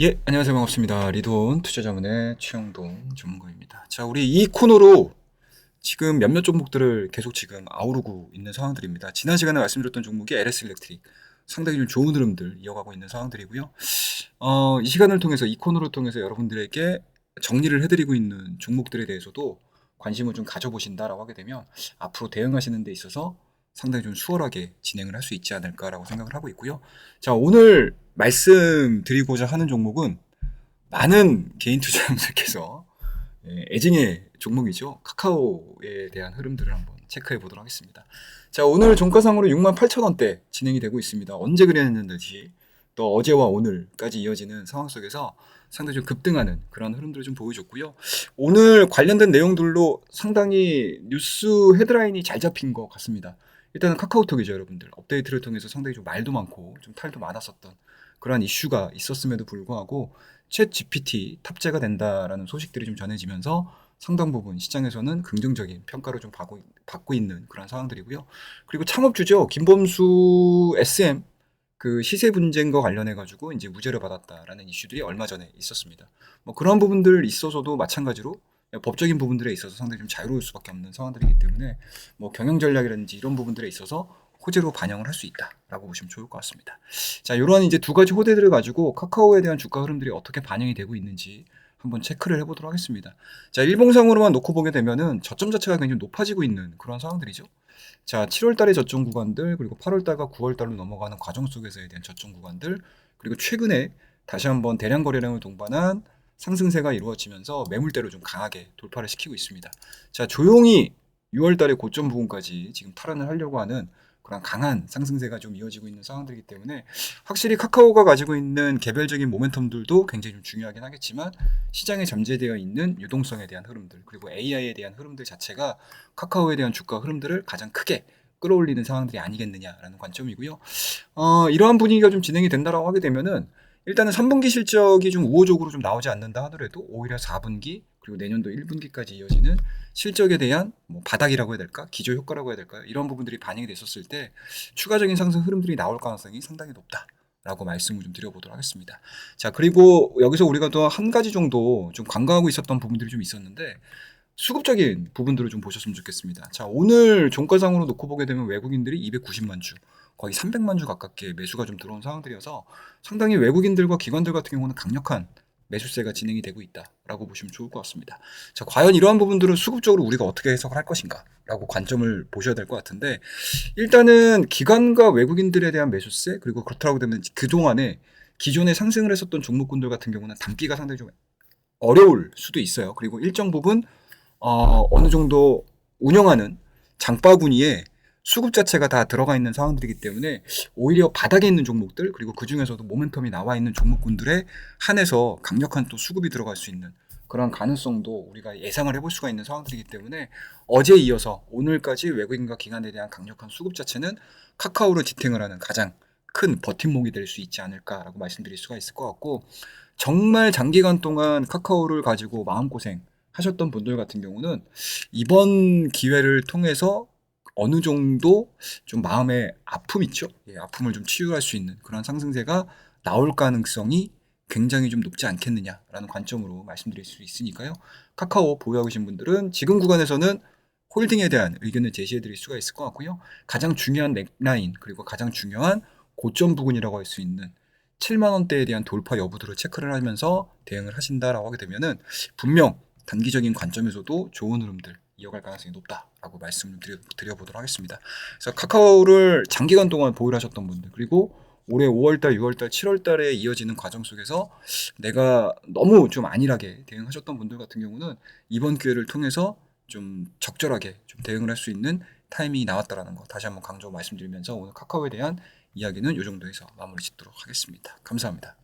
예, 안녕하세요. 반갑습니다. 리돈 투자자문의 최영동 전문가입니다. 자, 우리 이 코너로 지금 몇몇 종목들을 계속 지금 아우르고 있는 상황들입니다. 지난 시간에 말씀드렸던 종목이 LS 일렉트릭. 상당히 좀 좋은 흐름들 이어가고 있는 상황들이고요. 어, 이 시간을 통해서 이 코너를 통해서 여러분들에게 정리를 해드리고 있는 종목들에 대해서도 관심을 좀 가져보신다라고 하게 되면 앞으로 대응하시는 데 있어서 상당히 좀 수월하게 진행을 할 수 있지 않을까라고 생각을 하고 있고요. 자, 오늘 말씀드리고자 하는 종목은 많은 개인 투자자분들께서 예, 애증의 종목이죠. 카카오에 대한 흐름들을 한번 체크해 보도록 하겠습니다. 자, 오늘 종가상으로 68,000원대 진행이 되고 있습니다. 언제 그랬는지 또 어제와 오늘까지 이어지는 상황 속에서 상당히 좀 급등하는 그런 흐름들을 좀 보여줬고요. 오늘 관련된 내용들로 상당히 뉴스 헤드라인이 잘 잡힌 것 같습니다. 일단은 카카오톡이죠, 여러분들. 업데이트를 통해서 상당히 좀 말도 많고 좀 탈도 많았었던 그러한 이슈가 있었음에도 불구하고 챗 GPT 탑재가 된다라는 소식들이 좀 전해지면서 상당 부분 시장에서는 긍정적인 평가를 좀 받고, 받고 있는 그런 상황들이고요. 그리고 창업주죠. 김범수 SM 그 시세 분쟁과 관련해 가지고 이제 무죄를 받았다라는 이슈들이 얼마 전에 있었습니다. 뭐 그런 부분들 있어서도 마찬가지로 법적인 부분들에 있어서 상당히 좀 자유로울 수밖에 없는 상황들이기 때문에 뭐 경영 전략이라든지 이런 부분들에 있어서 호재로 반영을 할 수 있다라고 보시면 좋을 것 같습니다. 자, 이러한 이제 두 가지 호재들을 가지고 카카오에 대한 주가 흐름들이 어떻게 반영이 되고 있는지 한번 체크를 해보도록 하겠습니다. 자, 일봉상으로만 놓고 보게 되면은 저점 자체가 굉장히 높아지고 있는 그런 상황들이죠. 자, 7월 달의 저점 구간들, 그리고 8월 달과 9월 달로 넘어가는 과정 속에서에 대한 저점 구간들, 그리고 최근에 다시 한번 대량 거래량을 동반한 상승세가 이루어지면서 매물대로 좀 강하게 돌파를 시키고 있습니다. 자, 조용히 6월 달에 고점 부분까지 지금 탈환을 하려고 하는 그런 강한 상승세가 좀 이어지고 있는 상황들이기 때문에 확실히 카카오가 가지고 있는 개별적인 모멘텀들도 굉장히 좀 중요하긴 하겠지만 시장에 잠재되어 있는 유동성에 대한 흐름들 그리고 AI에 대한 흐름들 자체가 카카오에 대한 주가 흐름들을 가장 크게 끌어올리는 상황들이 아니겠느냐라는 관점이고요. 어, 이러한 분위기가 좀 진행이 된다라고 하게 되면은 일단은 3분기 실적이 좀 우호적으로 좀 나오지 않는다 하더라도 오히려 4분기 그리고 내년도 1분기까지 이어지는 실적에 대한 뭐 바닥이라고 해야 될까 기저 효과라고 해야 될까요 이런 부분들이 반영이 됐었을 때 추가적인 상승 흐름들이 나올 가능성이 상당히 높다. 라고 말씀을 좀 드려보도록 하겠습니다. 자, 그리고 여기서 우리가 또 한 가지 정도 좀 간과하고 있었던 부분들이 좀 있었는데, 수급적인 부분들을 좀 보셨으면 좋겠습니다. 자, 오늘 종가상으로 놓고 보게 되면 외국인들이 290만 주, 거의 300만 주 가깝게 매수가 좀 들어온 상황들이어서 상당히 외국인들과 기관들 같은 경우는 강력한 매수세가 진행이 되고 있다라고 보시면 좋을 것 같습니다. 자, 과연 이러한 부분들은 수급적으로 우리가 어떻게 해석을 할 것인가? 라고 관점을 보셔야 될 것 같은데, 일단은 기관과 외국인들에 대한 매수세, 그리고 그렇다고 되면 그 동안에 기존에 상승을 했었던 종목군들 같은 경우는 담기가 상당히 좀 어려울 수도 있어요. 그리고 일정 부분, 어, 어느 정도 운영하는 장바구니에 수급 자체가 다 들어가 있는 상황들이기 때문에 오히려 바닥에 있는 종목들 그리고 그 중에서도 모멘텀이 나와 있는 종목군들에 한해서 강력한 또 수급이 들어갈 수 있는 그런 가능성도 우리가 예상을 해볼 수가 있는 상황들이기 때문에 어제 이어서 오늘까지 외국인과 기관에 대한 강력한 수급 자체는 카카오를 지탱을 하는 가장 큰 버팀목이 될 수 있지 않을까라고 말씀드릴 수가 있을 것 같고 정말 장기간 동안 카카오를 가지고 마음고생 하셨던 분들 같은 경우는 이번 기회를 통해서 어느 정도 좀 마음의 아픔 있죠. 예, 아픔을 좀 치유할 수 있는 그런 상승세가 나올 가능성이 굉장히 좀 높지 않겠느냐라는 관점으로 말씀드릴 수 있으니까요. 카카오 보유하고 계신 분들은 지금 구간에서는 홀딩에 대한 의견을 제시해 드릴 수가 있을 것 같고요. 가장 중요한 넥라인 그리고 가장 중요한 고점 부근이라고 할 수 있는 7만 원대에 대한 돌파 여부들을 체크를 하면서 대응을 하신다라고 하게 되면은 분명 단기적인 관점에서도 좋은 흐름들 이어갈 가능성이 높다라고 말씀을 드려, 드려보도록 하겠습니다. 그래서 카카오를 장기간 동안 보유를 하셨던 분들 그리고 올해 5월달, 6월달, 7월달에 이어지는 과정 속에서 내가 너무 좀 안일하게 대응하셨던 분들 같은 경우는 이번 기회를 통해서 좀 적절하게 좀 대응을 할 수 있는 타이밍이 나왔다라는 거 다시 한번 강조 말씀드리면서 오늘 카카오에 대한 이야기는 이 정도에서 마무리 짓도록 하겠습니다. 감사합니다.